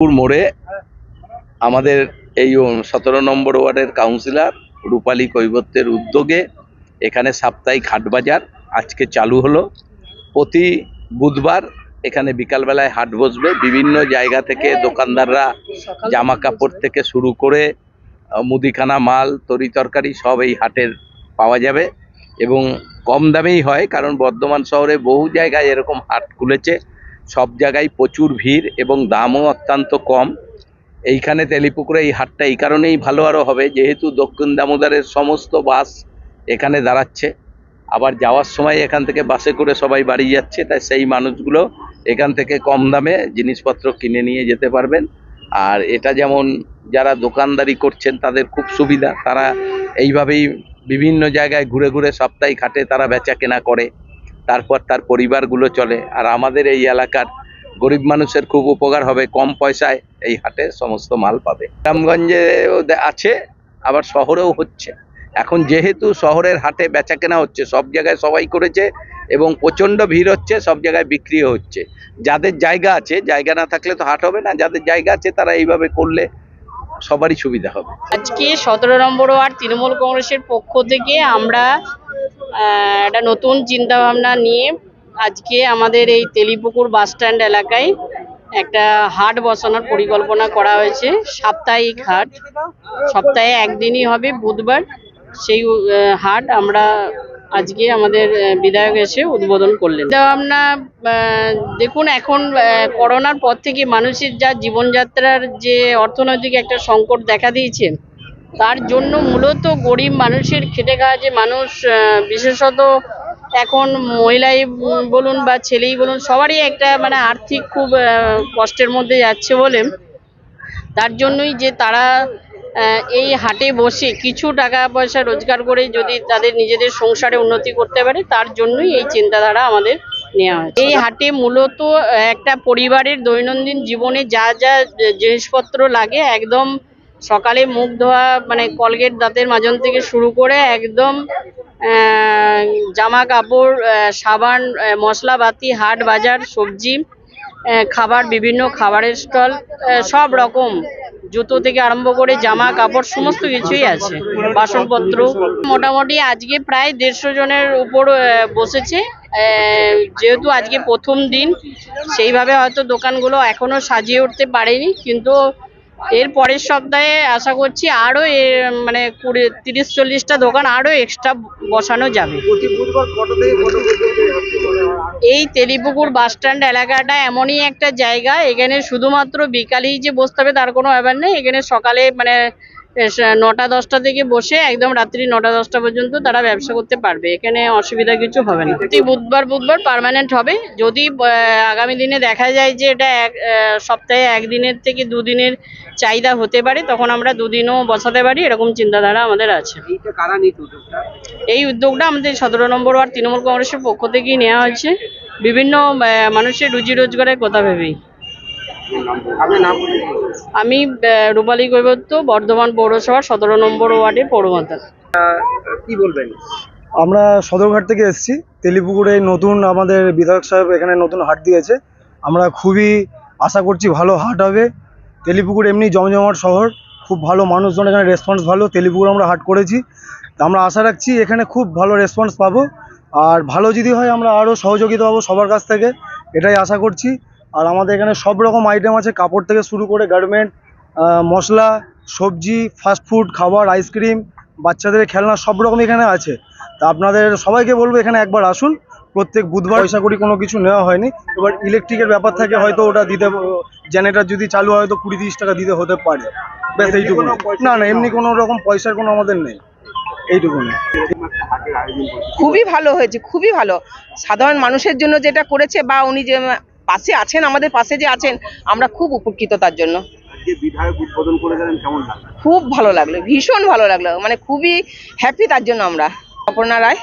পুর মোড়ে আমাদের এই সতেরো নম্বর ওয়ার্ডের কাউন্সিলর রূপালী কৈবত্যের উদ্যোগে এখানে সাপ্তাহিক হাট বাজার আজকে চালু হলো। প্রতি বুধবার এখানে বিকালবেলায় হাট বসবে। বিভিন্ন জায়গা থেকে দোকানদাররা জামা কাপড় থেকে শুরু করে মুদিখানা মাল, তরি তরকারি সব এই হাটের পাওয়া যাবে এবং কম দামেই হয় কারণ বর্ধমান শহরে বহু জায়গায় এরকম হাট খুলেছে। সব জায়গায় প্রচুর ভিড় এবং দামও অত্যন্ত কম। এইখানে তেলিপুকুরে এই হাটটা এই কারণেই ভালো আরও হবে, যেহেতু দক্ষিণ দামোদরের সমস্ত বাস এখানে দাঁড়াচ্ছে। আবার যাওয়ার সময় এখান থেকে বাসে করে সবাই বাড়ি যাচ্ছে, তাই সেই মানুষগুলো এখান থেকে কম দামে জিনিসপত্র কিনে নিয়ে যেতে পারবেন। আর এটা যেমন যারা দোকানদারি করছেন, তাদের খুব সুবিধা। তারা এইভাবেই বিভিন্ন জায়গায় ঘুরে ঘুরে সাপ্তাহিক হাটে তারা বেচা কেনা করে। তারপর তার পরিবারগুলো চলে। আর আমাদের এই এলাকার গরিব মানুষের খুব উপকার হবে, কম পয়সায় এই হাটে সমস্ত মাল পাবে। গ্রামগঞ্জেও আছে, আবার শহরেও হচ্ছে। এখন যেহেতু শহরের হাটে বেচা কেনা হচ্ছে, সব জায়গায় সবাই করেছে এবং প্রচণ্ড ভিড় হচ্ছে, সব জায়গায় বিক্রিও হচ্ছে। যাদের জায়গা আছে, জায়গা না থাকলে তো হাট হবে না, যাদের জায়গা আছে তারা এইভাবে করলে সবারই সুবিধা হবে। আজকে সতেরো নম্বর ওয়ার্ড তৃণমূল কংগ্রেসের পক্ষ থেকে আমরা একটা নতুন চিন্তা ভাবনা নিয়ে আজকে আমাদের এই তেলিপুকুর বাস স্ট্যান্ড এলাকায় একটা হাট বসানোর পরিকল্পনা করা হয়েছে, সাপ্তাহিক হাট। সপ্তাহে একদিনই হবে বুধবার। সেই হাট আমরা আজকে আমাদের বিধায়ক এসে উদ্বোধন করলেন। ভাবনা আহ, দেখুন এখন করোনার পর থেকে মানুষের যা জীবনযাত্রার যে অর্থনৈতিক একটা সংকট দেখা দিয়েছে তার জন্য মূলত গরিব মানুষের খেটে খাওয়া যে মানুষ বিশেষত এখন মহিলাই বলুন বা ছেলেই বলুন সবারই একটা মানে আর্থিক খুব কষ্টের মধ্যে যাচ্ছে বলে তার জন্যই যে তারা এই হাটে বসে কিছু টাকা পয়সা রোজগার করে যদি তাদের নিজেদের সংসারে উন্নতি করতে পারে, তার জন্যই এই চিন্তাধারা আমাদের নেওয়া হয়েছে। এই হাটে মূলত একটা পরিবারের দৈনন্দিন জীবনে যা যা জিনিসপত্র লাগে, একদম সকালে মুখ ধোয়া মানে কলগেট দাঁতের মাজন থেকে শুরু করে একদম জামা কাপড় সাবান মশলাপাতি, হাট বাজার, সবজি খাবার, বিভিন্ন খাবারের স্টল সব রকম জুতো থেকে আরম্ভ করে জামা, কাপড়, সমস্ত কিছুই আছে। বাসনপত্র। মোটামুটি আজকে প্রায় দেড়শো জনের উপর বসেছে। যেহেতু আজকে প্রথম দিন, সেইভাবে হয়তো দোকানগুলো এখনও সাজিয়ে উঠতে পারেনি। কিন্তু এর পরের সপ্তাহে আশা করছি আরও এ- মানে কুড়ি তিরিশ চল্লিশটা দোকান আরও এক্সট্রা বসানো যাবে। এই তেলিপুকুর বাসস্ট্যান্ড এলাকাটা এমনই একটা জায়গা এখানে শুধুমাত্র বিকালেই যে বসতে হবে তার কোনো ব্যাপার নেই এখানে সকালে মানে নটা দশটা থেকে বসে একদম রাত্রি নটা দশটা পর্যন্ত তারা ব্যবসা করতে পারবে। এখানে অসুবিধা কিছু হবে না। প্রতি বুধবার বুধবার পার্মানেন্ট হবে। যদি আগামী দিনে দেখা যায় যে এটা এক সপ্তাহে একদিনের থেকে দুদিনের চাহিদা হতে পারে তখন আমরা দুদিনও বসাতে পারি এরকম চিন্তাধারা আমাদের আছে। এই উদ্যোগটা আমাদের সতেরো নম্বর ওয়ার্ড তৃণমূল কংগ্রেসের পক্ষ থেকেই নেওয়া হয়েছে। বিভিন্ন মানুষের রুজি রোজগারের কথা ভেবেই। আমি রূপালী কৈবত্য বর্ধমান পৌরসভার সতেরো নম্বর ওয়ার্ডের পৌরমাতা। কি বলবেন? আমরা সদরঘাট থেকে এসেছি। তেলিপুকুরে নতুন আমাদের বিধায়ক সাহেব এখানে নতুন হাট দিয়েছে। আমরা খুবই আশা করছি ভালো হাট হবে। তেলিপুকুর এমনি জমজমাট শহর খুব ভালো মানুষজন এখানে রেসপন্স ভালো। তেলিপুকুর আমরা হাট করেছি। তা আমরা আশা রাখছি এখানে খুব ভালো রেসপন্স পাবো। আর ভালো যদি হয় আমরা আরও সহযোগিতা পাবো সবার কাছ থেকে। এটাই আশা করছি। আর আমাদের এখানে সব রকম আইটেম আছে। কাপড় থেকে শুরু করে গার্মেন্ট মশলা সবজি ফাস্টফুড খাবার আইসক্রিম বাচ্চাদের খেলনা সব রকম এখানে আছে। তা আপনাদের সবাইকে বলব এখানে একবার আসুন। প্রত্যেক বুধবার পয়সা করি কোনো কিছু নেওয়া হয়নি। এবার ইলেকট্রিকের ব্যাপার থাকে হয়তো ওটা দিতে জেনারেটার যদি চালু হয় তো কুড়ি তিরিশ টাকা দিতে হতে পারে। ব্যাস এইটুকু না না এমনি কোনো রকম পয়সার কোনো আমাদের নেই। এইটুকুনি। খুবই ভালো হয়েছে খুবই ভালো। সাধারণ মানুষের জন্য যেটা করেছে বা উনি যে পাশে আছেন আমাদের পাশে যে আছেন আমরা খুব উপকৃত তার জন্য। খুব ভালো লাগল ভীষণ ভালো লাগল মানে খুবই হ্যাপি তার জন্য আমরা। অপর্ণা রায়